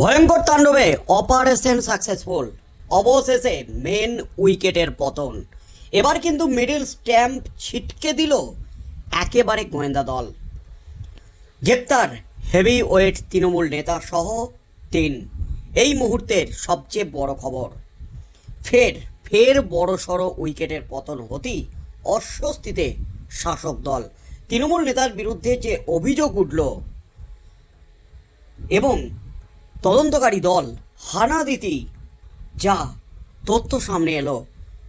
ভয়ঙ্কর তাণ্ডবে operation successful. অবশেষে মেন উইকেটের পতন। এবার কিন্তু মিডল স্ট্যাম্প ছিটকে দিল একেবারে গোয়েন্দা দল। গ্রেপ্তার হেভি ওয়েট তৃণমূল নেতা সহ তিন। এই মুহূর্তের সবচেয়ে বড় খবর, ফের ফের বড় সড়ো উইকেটের পতন হতেই অস্বস্তিতে শাসক দল। তৃণমূল নেতার বিরুদ্ধে যে অভিযোগ উঠল এবং তদন্তকারী দল হানা দিতেই যা তথ্য সামনে এলো।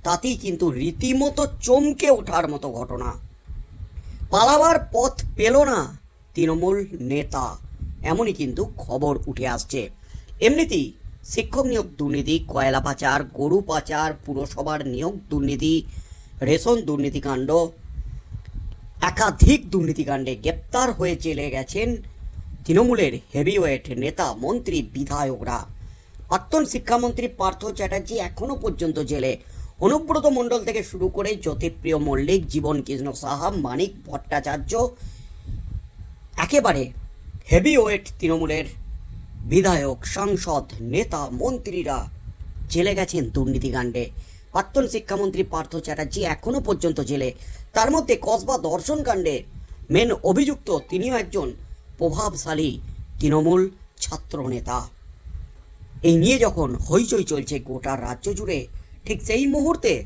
তাতেই কিন্তু রীতিমতো চমকে ওঠার মতো ঘটনা। পালাবার পথ পেল না তৃণমূল নেতা, এমনই কিন্তু খবর উঠে আসছে। এমনিতেই শিক্ষক নিয়োগ দুর্নীতি, কয়লা পাচার, গরু পাচার, পুরসভার নিয়োগ দুর্নীতি, রেশন দুর্নীতিকাণ্ড একাধিক দুর্নীতিকাণ্ডে গ্রেপ্তার হয়ে জেলে গেছেন তৃণমূলের হেভিওয়েট নেতা মন্ত্রী বিধায়করা। প্রাক্তন শিক্ষামন্ত্রী পার্থ চ্যাটার্জি এখনও পর্যন্ত জেলে। অনুব্রত মণ্ডল থেকে শুরু করে জ্যোতিপ্রিয় মল্লিক জীবন কৃষ্ণ সাহা, মানিক ভট্টাচার্য, একেবারে হেভিওয়েট তৃণমূলের বিধায়ক, সাংসদ, নেতা, মন্ত্রীরা জেলে গেছেন দুর্নীতিকাণ্ডে। প্রাক্তন শিক্ষামন্ত্রী পার্থ চ্যাটার্জি এখনও পর্যন্ত জেলে। তার মধ্যে কসবা দর্শন কাণ্ডে মেন অভিযুক্ত তিনিও একজন প্রভাবশালী তৃণমূল ছাত্র নেতা এই নিয়ে যখন হইচই চলছে গোটা রাজ্য জুড়ে, ঠিক সেই মুহূর্তে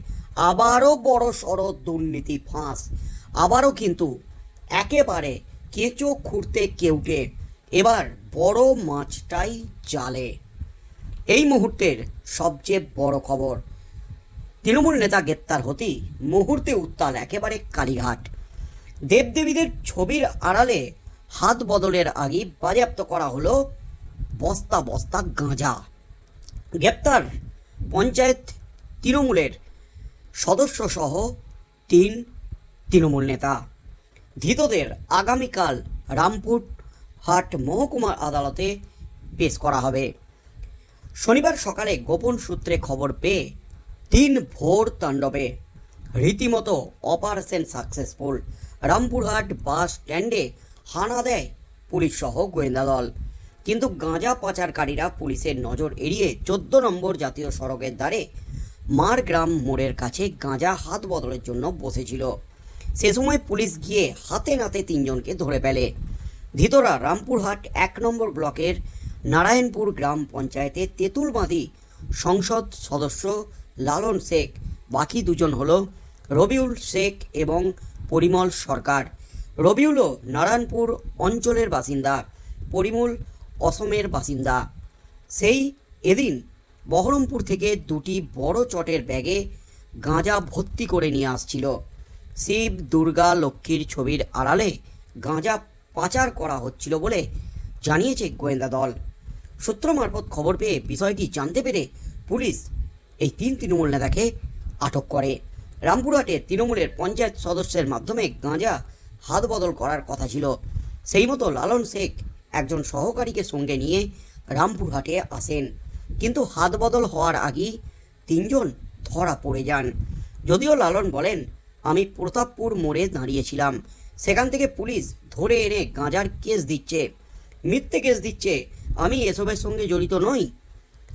আবারও বড় সড় দুর্নীতি ফাঁস। আবারও কিন্তু একেবারে কেঁচো খুঁড়তে কেউটে এবার বড় মাছটাই জালে। এই মুহূর্তের সবচেয়ে বড় খবর, তৃণমূল নেতা গ্রেপ্তার হতেই মুহূর্তে উত্তাল একেবারে কালীঘাট। দেবদেবীদের ছবির আড়ালে হাত বদলের আগে বাজেয়াপ্ত করা হলো বস্তা বস্তা গাঁজা। গ্রেপ্তার পঞ্চায়েত তৃণমূলের সদস্য সহ তিন তৃণমূল নেতা। ধৃতদের আগামীকাল রামপুর হাট মহকুমা আদালতে পেশ করা হবে। শনিবার সকালে গোপন সূত্রে খবর পেয়ে তিন ভোর তাণ্ডবে রীতিমতো অপারেশন সাকসেসফুল। রামপুরহাট বাস স্ট্যান্ডে হানা দেয় পুলিশ সহ গোয়েন্দা দল। কিন্তু গাঁজা পাচারকারীরা পুলিশের নজর এড়িয়ে চোদ্দ নম্বর জাতীয় সড়কের ধারে মারগ্রাম মোড়ের কাছে গাঁজা হাত বদলের জন্য বসেছিল। সে সময় পুলিশ গিয়ে হাতে নাতে তিনজনকে ধরে ফেলে। ধৃতরা রামপুরহাট এক নম্বর ব্লকের নারায়ণপুর গ্রাম পঞ্চায়েতে তেঁতুলবাঁধি সংসদ সদস্য লালন শেখ, বাকি দুজন হল রবিউল শেখ এবং পরিমল সরকার। রবিউলও নারায়ণপুর অঞ্চলের বাসিন্দা, পরিমল অসমের বাসিন্দা। সেই এদিন বহরমপুর থেকে দুটি বড় চটের ব্যাগে গাঁজা ভর্তি করে নিয়ে আসছিল। শিব, দুর্গা, লক্ষ্মীর ছবির আড়ালে গাঁজা পাচার করা হচ্ছিল বলে জানিয়েছে গোয়েন্দা দল। সূত্র মারফত খবর পেয়ে বিষয়টি জানতে পেরে পুলিশ এই তিন তৃণমূল নেতাকে আটক করে। রামপুরহাটে তৃণমূলের পঞ্চায়েত সদস্যের মাধ্যমে গাঁজা হাত বদল করার কথা ছিল। সেই মতো লালন শেখ একজন সহকারীকে সঙ্গে নিয়ে রামপুরহাটে আসেন। কিন্তু হাত বদল হওয়ার আগেই তিনজন ধরা পড়ে যান। যদিও লালন বলেন, আমি প্রতাপপুর মোড়ে দাঁড়িয়েছিলাম। সেখান থেকে পুলিশ ধরে এনে গাঁজার কেস দিচ্ছে। মিথ্যে কেস দিচ্ছে। আমি এসবের সঙ্গে জড়িত নই।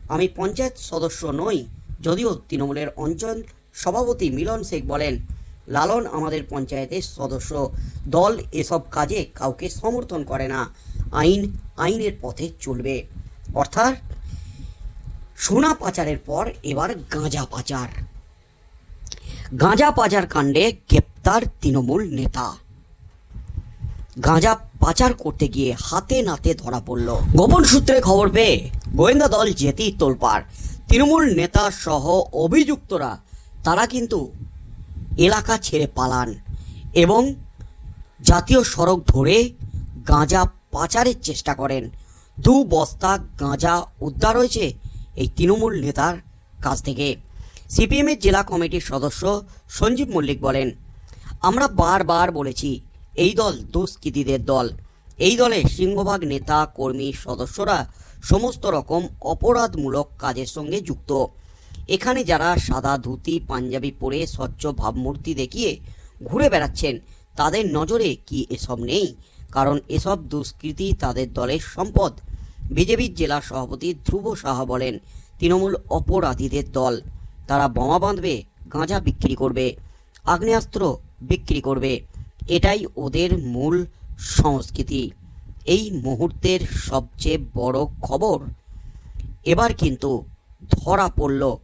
আমি পঞ্চায়েত সদস্য নই। যদিও তৃণমূলের অঞ্চল সভাপতি মিলন শেখ বলেন লালন আমাদের পঞ্চায়েতের সদস্য। দল এসব কাজে কাউকে সমর্থন করে না। আইন আইনের পথে চলবে। অর্থাৎ সোনা পাচারের পর এবার গাঁজা পাচার। গাঁজা পাচার কাণ্ডে গ্রেপ্তার তৃণমূল নেতা। গাঁজা পাচার করতে গিয়ে হাতে নাতে ধরা পড়ল। গোপন সূত্রে খবর পেয়ে গোয়েন্দা দল যেতেই তোলপাড়। তৃণমূল নেতা সহ অভিযুক্তরা, তারা কিন্তু এলাকা ছেড়ে পালান এবং জাতীয় সড়ক ধরে গাঁজা পাচারের চেষ্টা করেন। দু বস্তা গাঁজা উদ্ধার হয়েছে এই তৃণমূল নেতার কাছ থেকে। সিপিএমের জেলা কমিটির সদস্য সঞ্জীব মল্লিক বলেন, আমরা বারবার বলেছি এই দল দুষ্কৃতীদের দল। এই দলে সিংহভাগ নেতা, কর্মী, সদস্যরা সমস্ত রকম অপরাধমূলক কাজের সঙ্গে যুক্ত। এখানে যারা সাদা ধুতি, পাঞ্জাবি পরে স্বচ্ছ ভাবমূর্তি দেখিয়ে ঘুরে বেড়াচ্ছেন, তাদের নজরে কি এসব নেই? কারণ এসব দুষ্কৃতি তাদের দলের সম্পদ। বিজেপির জেলা সভাপতি ধ্রুব সাহা বলেন, তৃণমূল অপরাধীদের দল। তারা বোমা বাঁধবে, গাঁজা বিক্রি করবে, আগ্নেয়াস্ত্র বিক্রি করবে। এটাই ওদের মূল সংস্কৃতি। এই মুহূর্তের সবচেয়ে বড় খবর। এবার কিন্তু ধরা পড়ল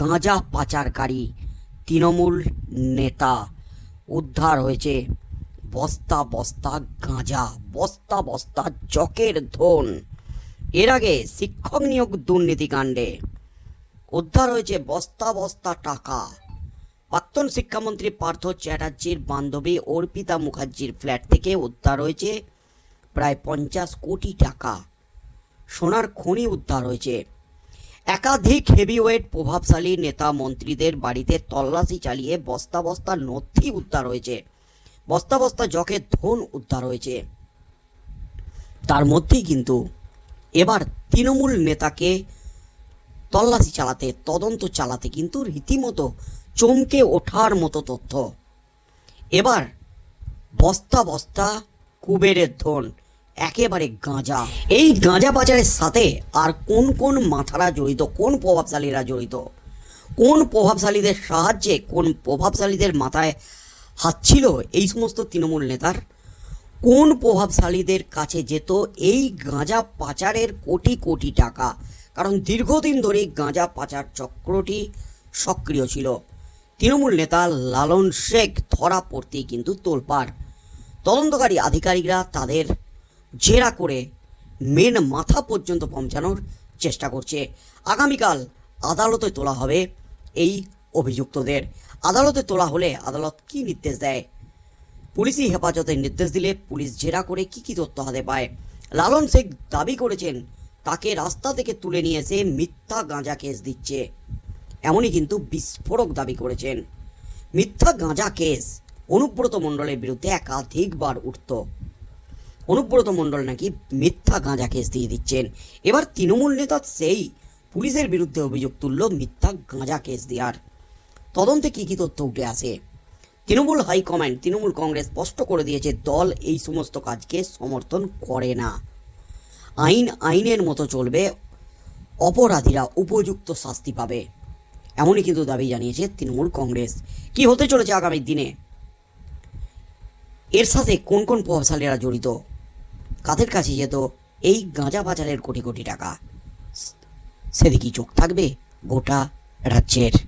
গাঁজা পাচারকারী তৃণমূল নেতা উদ্ধার হয়েছে। বস্তা বস্তা গাঁজা, বস্তা বস্তা চকের ধন। এর আগে শিক্ষক নিয়োগ দুর্নীতিকাণ্ডে উদ্ধার হয়েছে বস্তা বস্তা টাকা। প্রাক্তন শিক্ষামন্ত্রী পার্থ চ্যাটার্জির বান্ধবী অর্পিতা মুখার্জির ফ্ল্যাট থেকে উদ্ধার হয়েছে প্রায় পঞ্চাশ কোটি টাকা। সোনার খনি উদ্ধার হয়েছে। একাধিক হেভিওয়েট প্রভাবশালী নেতা মন্ত্রীদের বাড়িতে তল্লাশি চালিয়ে বস্তা বস্তা নথি উদ্ধার হয়েছে। বস্তা বস্তা জখের ধন উদ্ধার হয়েছে। তার মধ্যেই কিন্তু এবার তৃণমূল নেতাকে তল্লাশি চালাতে, তদন্ত চালাতে কিন্তু রীতিমতো চমকে ওঠার মতো তথ্য। এবার বস্তা বস্তা কুবেরের ধন। একেবারে গাঁজা। এই গাঁজা পাচারের সাথে আর কোন কোন মাথারা জড়িত, কোন প্রভাবশালীরা জড়িত? কোন প্রভাবশালীদের সাহায্যে, কোন প্রভাবশালীদের মাথায় হাত ছিল এই সমস্ত তৃণমূল নেতার? কোন প্রভাবশালীদের কাছে যেত এই গাঁজা পাচারের কোটি কোটি টাকা? কারণ দীর্ঘদিন ধরে গাঁজা পাচার চক্রটি সক্রিয় ছিল। তৃণমূল নেতা লালন শেখ ধরা পড়তেই কিন্তু তোলপাড়। তদন্তকারী আধিকারিকরা তাদের জেরা করে মেন মাথা পর্যন্ত পৌঁছানোর চেষ্টা করছে। আগামীকাল আদালতে তোলা হবে এই অভিযুক্তদের। আদালতে তোলা হলে আদালত কি নির্দেশ দেয়? পুলিশি হেফাজতের নির্দেশ দিলে পুলিশ জেরা করে কি কি তথ্য হাতে পায়? লালন শেখ দাবি করেছেন, তাকে রাস্তা থেকে তুলে নিয়ে এসে মিথ্যা গাঁজা কেস দিচ্ছে। এমনই কিন্তু বিস্ফোরক দাবি করেছেন। মিথ্যা গাঁজা কেস অনুব্রত মণ্ডলের বিরুদ্ধে একাধিকবার উঠত। অনুব্রত মণ্ডল নাকি মিথ্যা গাঁজা কেস দিয়ে দিচ্ছেন। এবার তৃণমূল নেতা সেই পুলিশের বিরুদ্ধে অভিযোগ তুলল মিথ্যা গাঁজা কেস দেওয়ার। তদন্তে কী কী তথ্য উঠে আসে? তৃণমূল হাইকমান্ড, তৃণমূল কংগ্রেস স্পষ্ট করে দিয়েছে, দল এই সমস্ত কাজকে সমর্থন করে না। আইন, আইনের মতো চলবে, অপরাধীরা উপযুক্ত শাস্তি পাবে। এমনই কিন্তু দাবি জানিয়েছে তৃণমূল কংগ্রেস। কি হতে চলেছে আগামী দিনে? এর সাথে কোন কোন প্রভাবশালীরা জড়িত? কাদের কাছে যেত এই গাঁজা বাজারের কোটি কোটি টাকা। সেদিকেই চোখ থাকবে গোটা রাজ্যের।